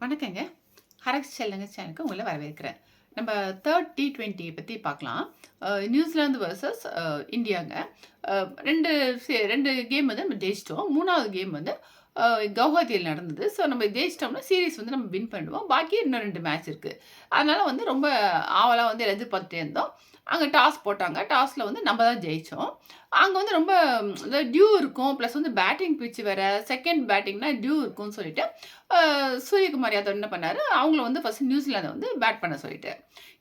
வணக்கங்க. ஹரக்ஸ் செல்லுங்க சேனலுக்கு உங்களை வரவேற்கிறேன். நம்ம தேர்ட் டி ட்வெண்ட்டியை பற்றி பார்க்கலாம். நியூசிலாந்து வர்சஸ் இந்தியாங்க. ரெண்டு ரெண்டு கேம் வந்து நம்ம ஜெயிச்சிட்டோம். மூணாவது கேம் வந்து கவுஹாத்தியில் நடந்தது. ஸோ நம்ம ஜெயிச்சிட்டோம்னா சீரிஸ் வந்து நம்ம வின் பண்ணுவோம் பாக்கி இன்னும் ரெண்டு மேட்ச் இருக்குது அதனால் வந்து ரொம்ப ஆவலாக வந்து எதிர்பார்த்துட்டே இருந்தோம். அங்கே டாஸ் போட்டாங்க. டாஸில் வந்து நம்ம தான் ஜெயித்தோம் அங்கே வந்து ரொம்ப டியூ இருக்கும். ப்ளஸ் வந்து பேட்டிங் பிச்சு வேறு. செகண்ட் பேட்டிங்னா டியூ இருக்கும்னு சொல்லிட்டு சூரியகுமார் யாதவ் என்ன பண்ணார்? அவங்கள வந்து ஃபர்ஸ்ட் நியூசிலாந்து வந்து பேட் பண்ண சொல்லிட்டு.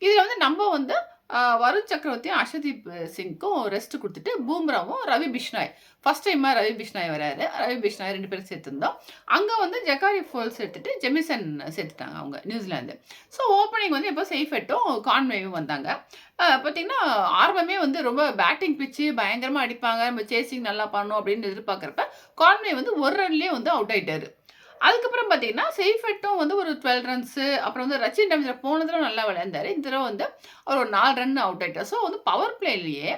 இதில் வந்து நம்ம வந்து வருண் சக்கரவர்த்தியும் அஷதீப் சிங்க்கும் ரெஸ்ட் கொடுத்துட்டு பூம்ராவும் ரவி பிஷ்னாய். ஃபஸ்ட் டைமாக ரவி பிஷ்னாய் வராரு. ரவி பிஷ்னாய் ரெண்டு பேரும் சேர்த்துருந்தோம். அங்கே வந்து ஜக்காரி ஃபோல்ஸ் எடுத்துட்டு ஜெமிசன் சேர்த்துட்டாங்க அவங்க நியூசிலாந்து. ஸோ ஓப்பனிங் வந்து இப்போ சேஃபெட்டும் கான்வேவும் வந்தாங்க. பார்த்தீங்கன்னா ஆர்வமே வந்து ரொம்ப பேட்டிங் பிச்சு பயங்கரமாக அடிப்பாங்க. நம்ம சேசிங் நல்லா பண்ணணும் அப்படின்னு எதிர்பார்க்குறப்ப கான்வே வந்து ஒரு ரன்லேயே வந்து அவுட் ஆகிட்டாரு அதுக்கப்புறம் பார்த்தீங்கன்னா செய்ஃபெட்டும் வந்து ஒரு டுவெல் ரன்ஸு அப்புறம் வந்து ரச்சின் ரவீந்திரா போன தடவை நல்லா விளையாண்டார். இந்த தடவை வந்து அவர் ஒரு நாலு ரன் அவுட் ஆகிட்டார் ஸோ வந்து பவர் பிளேலேயே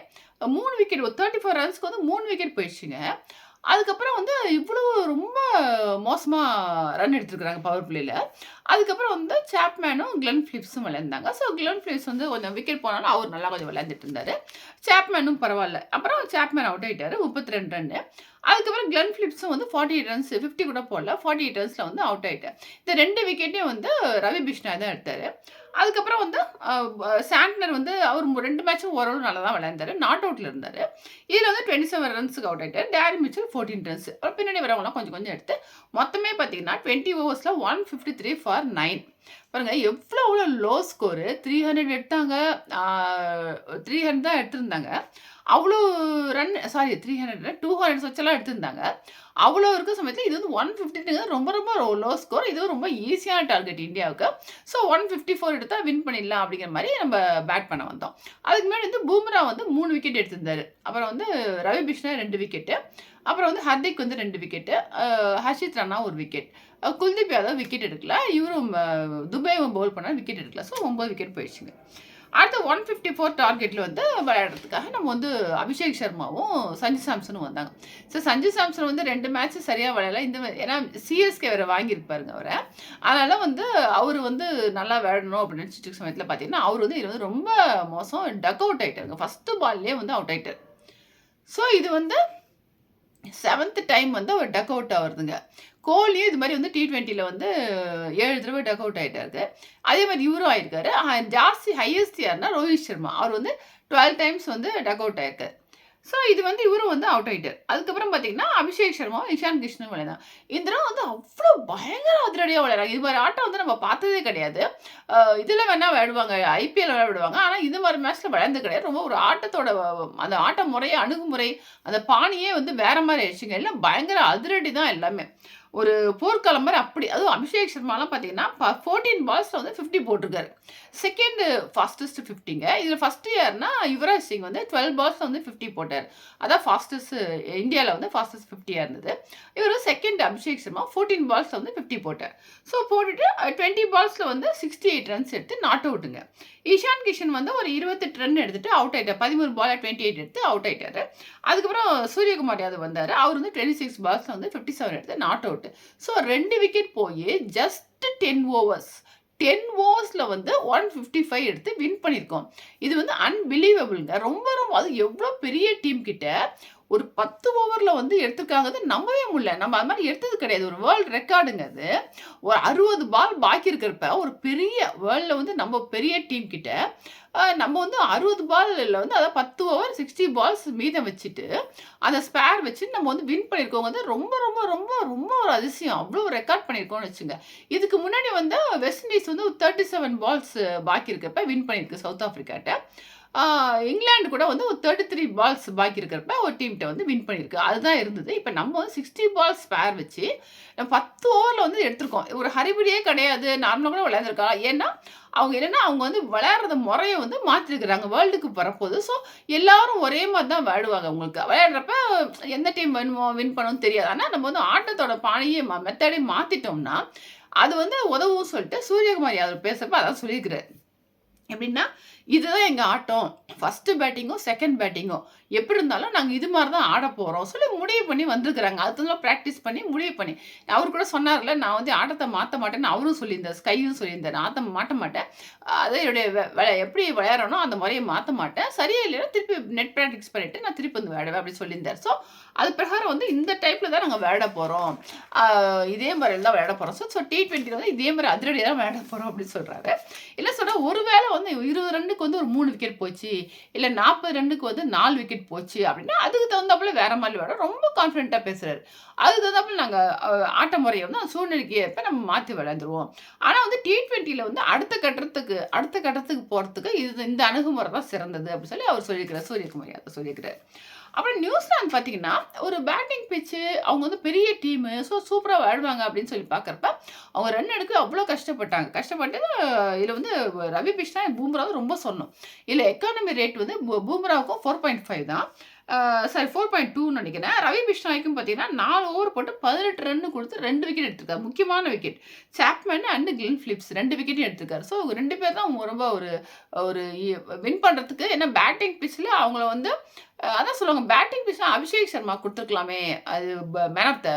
மூணு விக்கெட் ஒரு தேர்ட்டி ஃபோர் ரன்ஸ்க்கு வந்து மூணு விக்கெட் போயிடுச்சுங்க. அதுக்கப்புறம் வந்து இவ்வளோ ரொம்ப மோசமாக ரன் எடுத்துருக்குறாங்க பவர் பிளேயில் அதுக்கப்புறம் வந்து சாப்மேனும் கிளென் ஃபிலிப்ஸும் விளையாண்டாங்க. ஸோ கிளென் ஃபிலிப்ஸ் வந்து கொஞ்சம் விக்கெட் போனாலும் அவர் நல்லா கொஞ்சம் விளையாண்டுட்டு இருந்தார். சாப்மேனும் பரவாயில்ல. அப்புறம் சாப்மேன் அவுட் ஆகிட்டார் முப்பத்தி ரெண்டு ரன்னு அதுக்கப்புறம் கிளென் ஃபிலிப்ஸும் வந்து ஃபார்ட்டி எயிட் ரன்ஸ் ஃபிஃப்டி கூட போடல. ஃபார்ட்டி எயிட் ரன்ஸில் வந்து அவுட் ஆகிட்டார் இந்த ரெண்டு விக்கெட்டையும் வந்து ரவி பிஷ்ணா தான் எடுத்தார். அதுக்கப்புறம் வந்து சாண்ட்னர் வந்து அவர் ரெண்டு மேட்சும் ஓரளவு நல்லா தான் விளையாண்டார். நாட் அவுட்டில் இருந்தார். இதில் வந்து டுவெண்ட்டி செவன் ரன்ஸுக்கு அவுட் ஆகிட்டார் டேரி மிச்சல் ஃபோர்டீன் ரன்ஸ் அப்புறம் பின்னாடி வரவங்களாம் கொஞ்சம் கொஞ்சம் எடுத்து மொத்தமே பார்த்தீங்கன்னா twenty ஓவர்ஸில் one fifty three for nine பாருங்க எவ்வளோ அவ்வளோ லோ ஸ்கோரு த்ரீ ஹண்ட்ரட் எடுத்தாங்க த்ரீ ஹண்ட்ரட் தான் எடுத்திருந்தாங்க. அவ்வளோ run sorry three hundred two hundred சொச்செல்லாம் எடுத்திருந்தாங்க. அவ்வளோ இருக்க சமயத்தில் இது வந்து ஒன் ஃபிஃப்டிங்கிறது ரொம்ப ரொம்ப லோ ஸ்கோர் இது ரொம்ப ஈஸியான டார்கெட் இந்தியாவுக்கு. ஸோ ஒன் ஃபிஃப்டி ஃபோர் எடுத்தால் வின் பண்ணிடலாம் அப்படிங்கிற மாதிரி நம்ம பேட் பண்ண வந்தோம். அதுக்கு முன்னாடி வந்து பூம்ரா வந்து மூணு விக்கெட் எடுத்திருந்தாரு. அப்புறம் வந்து ரவி பிஷ்ணா ரெண்டு விக்கெட்டு அப்புறம் வந்து ஹர்திக் வந்து ரெண்டு விக்கெட்டு ஹர்ஷித் ராணா ஒரு விக்கெட் குல்தீப் யாதவ் விக்கெட் எடுக்கல. இவரும் துபாயும் பவுல் பண்ணால் விக்கெட் எடுக்கல. ஸோ ஒம்பது விக்கெட் போயிடுச்சுங்க. அடுத்து ஒன் ஃபிஃப்டி ஃபோர் டார்கெட்டில் வந்து விளையாடுறதுக்காக நம்ம வந்து அபிஷேக் சர்மாவும் சஞ்சு சாம்சனும் வந்தாங்க. ஸோ சஞ்சு சாம்சன் வந்து ரெண்டு மேட்ச் சரியாக விளையாடல. இந்த ஏன்னா சிஎஸ்கே வேறு வாங்கியிருப்பாருங்க அவரை. அதனால் வந்து அவர் வந்து நல்லா விளையாடணும் அப்படின்னு நினச்சிட்டு சமயத்தில் பார்த்தீங்கன்னா அவர் வந்து இது வந்து ரொம்ப மோசம் டக் அவுட் ஆகிட்டாருங்க ஃபஸ்ட்டு பால்லே வந்து அவுட் ஆயிட்டார். ஸோ இது வந்து செவன்த் டைம் வந்து அவர் டக் அவுட் ஆகுறதுங்க. கோலியும் இது மாதிரி வந்து டி டுவெண்ட்டியில் வந்து ஏழு தடவை டக் அவுட் ஆகிட்டாரு அதே மாதிரி இவரும் ஆயிருக்காரு. ஜாஸ்தி ஹையஸ்ட் யாருன்னா ரோஹித் சர்மா. அவர் வந்து டுவெல் டைம்ஸ் வந்து டக் அவுட் ஆயிருக்காரு ஸோ இது வந்து இவரும் வந்து அவுட் ஆயிட்டார். அதுக்கப்புறம் பார்த்தீங்கன்னா அபிஷேக் சர்மாவும் இஷான் கிருஷ்ணன் விளையாடாங்க இந்த தடவை வந்து அவ்வளோ பயங்கர அதிரடியாக விளையாடுறாங்க. இது மாதிரி ஆட்டம் வந்து நம்ம பார்த்ததே கிடையாது. இதில் வேணால் விளையாடுவாங்க. ஐபிஎல் விளையாடுவாங்க. ஆனால் இது மாதிரி மேட்ச்சில் விளையாண்டு கிடையாது. ரொம்ப ஒரு ஆட்டத்தோட அந்த ஆட்ட முறை அணுகுமுறை அந்த பாணியே வந்து வேற மாதிரி ஆயிடுச்சுங்க. எல்லாம் பயங்கர அதிரடி தான் எல்லாமே. ஒரு போர்க்காலம் மாதிரி அப்படி அதுவும் அபிஷேக் சர்மாலாம் பார்த்தீங்கன்னா ஃபோர்டீன் பால்ஸில் வந்து ஃபிஃப்டி போட்டிருக்காரு. செகண்ட் ஃபாஸ்டஸ்ட் ஃபிஃப்டிங்க இதில் ஃபஸ்ட் இயர்னா யுவராஜ் சிங் வந்து டுவெல் பால்ஸில் வந்து ஃபிஃப்டி போட்டார். அதான் ஃபாஸ்டஸ்ட் இந்தியாவில் வந்து ஃபாஸ்டஸ்ட் ஃபிஃப்டியாக இருந்தது. இவர் செகண்ட் அபிஷேக் சர்மா ஃபோர்டீன் பால்ஸில் வந்து ஃபிஃப்டி போட்டார். ஸோ போட்டுட்டு டுவெண்ட்டி பால்ஸில் வந்து சிக்ஸ்டி எயிட் ரன்ஸ் எடுத்து நாட் அவுட்டுங்க இஷான் கிஷன் வந்து ஒரு இருபத்தெட்டு ரன் எடுத்துட்டு அவுட் ஆயிட்டார். பதிமூணு பால் டுவெண்ட்டி எயிட் எடுத்து அவுட் ஆகிட்டார் அதுக்கப்புறம் சூரியகுமார் யாதவ் வந்தார். அவர் வந்து டுவெண்ட்டி சிக்ஸ் பால்ஸில் வந்து ஃபிஃப்டி செவன் எடுத்து நாட் அவுட் ஸோ ரெண்டு விக்கெட் போய் ஜஸ்ட் டென் ஓவர்ஸ் டென் ஓவர்ஸில் வந்து ஒன் ஃபிஃப்டி ஃபைவ் எடுத்து வின் பண்ணியிருக்கோம் இது வந்து அன்பிலீவபிள்ங்க ரொம்ப ரொம்ப அது எவ்வளோ பெரிய டீம் கிட்ட ஒரு பத்து ஓவரில் வந்து எடுத்துருக்காங்கிறது நம்பவே முடியல. நம்ம அது மாதிரி எடுத்தது கிடையாது. ஒரு வேர்ல்டு ரெக்கார்டுங்க அது. ஒரு அறுபது பால் பாக்கி இருக்கிறப்ப ஒரு பெரிய வேர்ல்டில் வந்து நம்ம பெரிய டீம் கிட்ட நம்ம வந்து அறுபது பால்ல வந்து அதாவது பத்து ஓவர் சிக்ஸ்டி பால்ஸ் மீதம் வச்சுட்டு அந்த ஸ்பேர் வச்சு நம்ம வந்து வின் பண்ணியிருக்கோங்க வந்து ரொம்ப ரொம்ப ரொம்ப ரொம்ப ஒரு அதிசயம். அவ்வளோ ரெக்கார்ட் பண்ணியிருக்கோம்னு வச்சுங்க. இதுக்கு முன்னாடி வந்து வெஸ்ட் இண்டீஸ் வந்து தேர்ட்டி செவன் பால்ஸ் பாக்கி இருக்கப்ப வின் பண்ணியிருக்கு சவுத் ஆஃப்ரிக்காட்ட இங்கிலாந்து கூட வந்து ஒரு தேர்ட்டி த்ரீ பால்ஸ் பாக்கி இருக்கிறப்ப ஒரு டீம்கிட்ட வந்து வின் பண்ணியிருக்கு. அதுதான் இருந்தது. இப்போ நம்ம வந்து சிக்ஸ்டி பால்ஸ் ஸ்பேர் வச்சு நம்ம பத்து ஓவரில் வந்து எடுத்திருக்கோம். ஒரு ஹரிபடியே கிடையாது. நார்மலாக கூட விளையாண்டுருக்கலாம். ஏன்னா அவங்க என்னன்னா அவங்க வந்து விளையாடுறத முறையை வந்து மாற்றிருக்கிறாங்க வேர்ல்டுக்கு வரப்போகுது ஸோ எல்லாரும் ஒரே மாதிரி தான் விளையாடுவாங்க உங்களுக்கு. விளையாடுறப்ப எந்த டீம் வேணுமோ வின் பண்ணணும்னு தெரியாது. ஆனால் நம்ம வந்து ஆட்டத்தோட பாணியை மெத்தடே மாற்றிட்டோம்னா அது வந்து உதவும் சொல்லிட்டு சூரியகுமார் யாதவ் பேசுகிறப்ப அதான் சொல்லியிருக்கிறார். எப்படின்னா இதுதான் எங்கள் ஆட்டம். ஃபஸ்ட்டு பேட்டிங்கும் செகண்ட் பேட்டிங்கும் எப்படி இருந்தாலும் நாங்கள் இது மாதிரி தான் ஆட போகிறோம் சொல்லி முடிவு பண்ணி வந்திருக்கிறாங்க. அதுலாம் ப்ராக்டிஸ் பண்ணி முடிவு பண்ணி. அவர் கூட சொன்னார்ல நான் வந்து ஆட்டத்தை மாற்ற மாட்டேன்னு அவரும் சொல்லியிருந்தார் ஸ்கையும் சொல்லியிருந்தார். ஆட்ட மாட்ட மாட்டேன். அதை என்னுடைய எப்படி விளையாடணும் அந்த முறையை மாற்ற மாட்டேன். சரியா இல்லைன்னா திருப்பி நெட் ப்ராக்டிஸ் பண்ணிவிட்டு நான் திருப்பி வந்து விளையாடுவேன் அப்படின்னு சொல்லியிருந்தார். ஸோ அது பிரகாரம் வந்து இந்த டைப்பில் தான் நாங்கள் விளையாட போகிறோம் இதே மாதிரி தான் விளையாட போகிறோம் ஸோ ஸோ டி ட்வெண்ட்டியில் வந்து இதே மாதிரி அதிரடியாக தான் விளையாட போகிறோம் அப்படின்னு சொல்கிறாரு இல்லை சொன்னால் ஒரு வேளை வந்து இருபது ரன்னுக்கு வந்து ஒரு மூணு விக்கெட் போச்சு. இல்லை நாற்பது ரன்னுக்கு வந்து நாலு விக்கெட் போச்சு அப்படின்னா அதுக்கு தகுந்தாப்புல வேற மாதிரி விளையாட ரொம்ப கான்ஃபிடென்ட்டாக பேசுகிறாரு அதுக்கு தகுந்தாப்புல நாங்கள் ஆட்ட முறையை வந்து அந்த சூழ்நிலைக்கு ஏற்ப நம்ம மாற்றி விளையாண்டுருவோம். ஆனால் வந்து டி ட்வெண்ட்டியில் வந்து அடுத்த கட்டத்துக்கு அடுத்த கட்டத்துக்கு போகிறதுக்கு இது இந்த அணுகுமுறை தான் சிறந்தது அப்படின்னு சொல்லி அவர் சொல்லியிருக்கிறார். சூரியகுமாரி அதை சொல்லியிருக்கிறார். அப்புறம் நியூசிலாந்து பார்த்தீங்கன்னா ஒரு பேட்டிங் பிச்சு அவங்க வந்து பெரிய டீமு ஸோ சூப்பராக வாழ்வாங்க அப்படின்னு சொல்லி பார்க்குறப்ப அவங்க ரன் எடுக்க அவ்வளோ கஷ்டப்பட்டாங்க. கஷ்டப்பட்டு இதில் வந்து ரவி பிஷ்ணா பூம்ராவும் ரொம்ப சொன்னோம். இல்லை எக்கானமி ரேட் வந்து பூம்ராவுக்கும் ஃபோர் பாயிண்ட் ஃபைவ் தான். சாரி ஃபோர் பாயிண்ட் டூன்னு நினைக்கிறேன். ரவி பிஷ்ணாய்க்கும் பார்த்தீங்கன்னா நாலு ஓவர் போட்டு பதினெட்டு ரன்னு கொடுத்து ரெண்டு விக்கெட் எடுத்திருக்காரு. முக்கியமான wicket Chapman and Glenn Phillips ரெண்டு விக்கெட்டும் எடுத்திருக்காரு. ஸோ ரெண்டு பேர் தான் ரொம்ப ஒரு ஒரு வின் பண்ணுறதுக்கு ஏன்னா பேட்டிங் பிச்சில் அவங்கள வந்து அதான் சொல்லுவாங்க பேட்டிங் பிச்சுனா அபிஷேக் சர்மா கொடுத்துருக்கலாமே அது man of the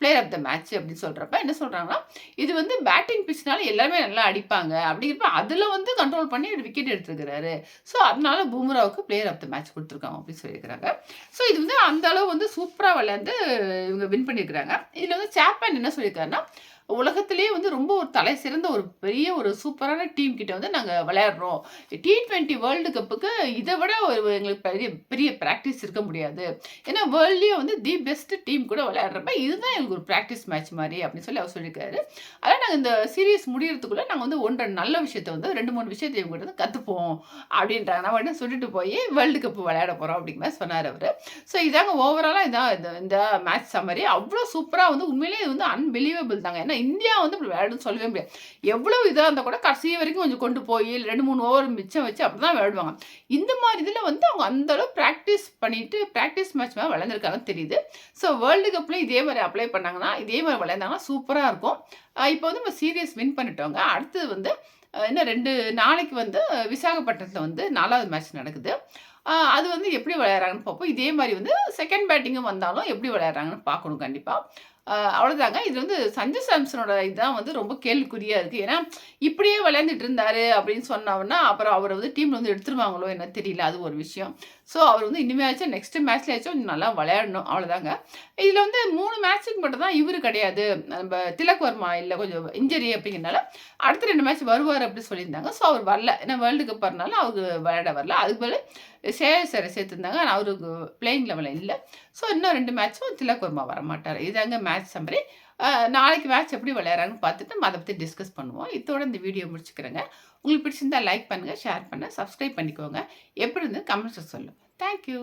player of the match அப்படின்னு சொல்கிறப்ப என்ன சொல்கிறாங்கன்னா இது வந்து பேட்டிங் பிச்னால எல்லாமே நல்லா அடிப்பாங்க. அப்படிங்கிறப்ப அதில் வந்து கண்ட்ரோல் பண்ணி விக்கெட் எடுத்துருக்கிறாரு. ஸோ அதனால பூம்ராவுக்கு பிளேயர் ஆஃப் த மேட்ச் கொடுத்துருக்காங்க அப்படின்னு சொல்லியிருக்கிறாங்க. ஸோ இது வந்து அந்த அளவு வந்து சூப்பராக விளையாண்டு இவங்க வின் பண்ணியிருக்கிறாங்க இதில் வந்து சேப்பன் என்ன சொல்லியிருக்காருன்னா உலகத்திலேயே வந்து ரொம்ப ஒரு தலை சிறந்த ஒரு பெரிய ஒரு சூப்பரான டீம் கிட்ட வந்து நாங்கள் விளையாடுறோம். டி ட்வெண்ட்டி வேர்ல்டு கப்புக்கு இதை விட ஒரு எங்களுக்கு பெரிய பெரிய ப்ராக்டிஸ் இருக்க முடியாது. ஏன்னா வேர்ல்ட்லேயே வந்து தி பெஸ்ட் டீம் கூட விளையாடுறப்ப இதுதான் எங்களுக்கு ஒரு ப்ராக்டிஸ் மேட்ச் மாதிரி அப்படின்னு சொல்லி அவர் சொல்லியிருக்காரு. அதான் நாங்கள் இந்த சீரியஸ் முடியறதுக்குள்ளே நாங்கள் வந்து ஒன்றரை நல்ல விஷயத்த வந்து ரெண்டு மூணு விஷயத்தை இவங்க வந்து கற்றுப்போம் அப்படின்றாங்க. நம்ம என்ன சொல்லிட்டு போய் வேர்ல்டு கப்பு விளையாட போகிறோம் அப்படிங்கிற மாதிரி சொன்னார் அவர். ஸோ இதாங்க ஓவராலாக இதான் இந்த மேட்ச் சம்மரி அவ்வளோ சூப்பராக வந்து உண்மையிலேயே வந்து அன்பிலீவபிள் தாங்க. ஏன்னா இந்தியா வந்து இப்படி விளையாடுன்னு சொல்லவே முடியாது. எவ்வளோ இதாக இருந்தால் கூட கடைசி வரைக்கும் கொஞ்சம் கொண்டு போய் ரெண்டு மூணு ஓவர் மிச்சம் வச்சு அப்படி தான் விளையாடுவாங்க. இந்த மாதிரி இதில் வந்து அவங்க அந்தளவு ப்ராக்டிஸ் பண்ணிட்டு ப்ராக்டிஸ் மேட்ச் மாதிரி விளையாண்டுருக்காங்கன்னு தெரியுது. ஸோ வேர்ல்டு கப்லேயும் இதே மாதிரி அப்ளை பண்ணாங்கன்னா இதே மாதிரி விளையாண்டாங்கன்னா சூப்பராக இருக்கும். இப்போ வந்து நம்ம சீரியஸ் வின் பண்ணிட்டோங்க. அடுத்தது வந்து இன்னும் ரெண்டு நாளைக்கு வந்து விசாகப்பட்டினத்தில் வந்து நாலாவது மேட்ச் நடக்குது. அது வந்து எப்படி விளையாடுறாங்கன்னு பார்ப்போம். இதே மாதிரி வந்து செகண்ட் பேட்டிங்கும் வந்தாலும் எப்படி விளையாடுறாங்கன்னு பார்க்கணும் கண்டிப்பாக அவ்வளோதாங்க இது வந்து சஞ்சு சாம்சனோட இதுதான் வந்து ரொம்ப கேள்விக்குறியாக இருக்குது ஏன்னா இப்படியே விளையாண்டுட்டு இருந்தார் அப்படின்னு சொன்னாங்கன்னா அப்புறம் அவர் வந்து டீமில் வந்து எடுத்துருவாங்களோ என்ன தெரியல. அது ஒரு விஷயம். ஸோ அவர் வந்து இனிமேலாச்சும் நெக்ஸ்ட் மேட்ச்லேயாச்சும் கொஞ்சம் நல்லா விளையாடணும். அவ்வளோதாங்க இதில் வந்து மூணு மேட்ச்சுக்கு மட்டும் தான் இவர் கிடையாது. நம்ம திலக் வர்மா இல்லை கொஞ்சம் இன்ஜரி அப்படிங்கிறனால அடுத்த ரெண்டு மேட்ச் வருவார் அப்படின்னு சொல்லியிருந்தாங்க. ஸோ அவர் வரல. ஏன்னா வேர்ல்டு கப் வரனால அவருக்கு விளையாட வரல. அதுக்கு பதில் சேஷரை சேர்த்துருந்தாங்க. ஆனால் அவருக்கு பிளேயிங் லெவலில் இல்லை. ஸோ இன்னும் ரெண்டு மேட்ச்சும் திலக் வர்மா வர மாட்டார் இதாங்க மேட்ச் மேட்ச் சம்பரி நாளைக்கு மேட்ச் எப்படி விளையாடுறாங்கன்னு பார்த்துட்டு அதை பற்றி டிஸ்கஸ் பண்ணுவோம். இதோட இந்த வீடியோ முடிச்சுக்கிறேங்க. உங்களுக்கு பிடிச்சிருந்தா லைக் பண்ணுங்கள் ஷேர் பண்ணுங்கள் சப்ஸ்கிரைப் பண்ணிக்கோங்க. எப்படி இருந்து கமெண்ட்ஸை சொல்லுங்கள் தேங்க்யூ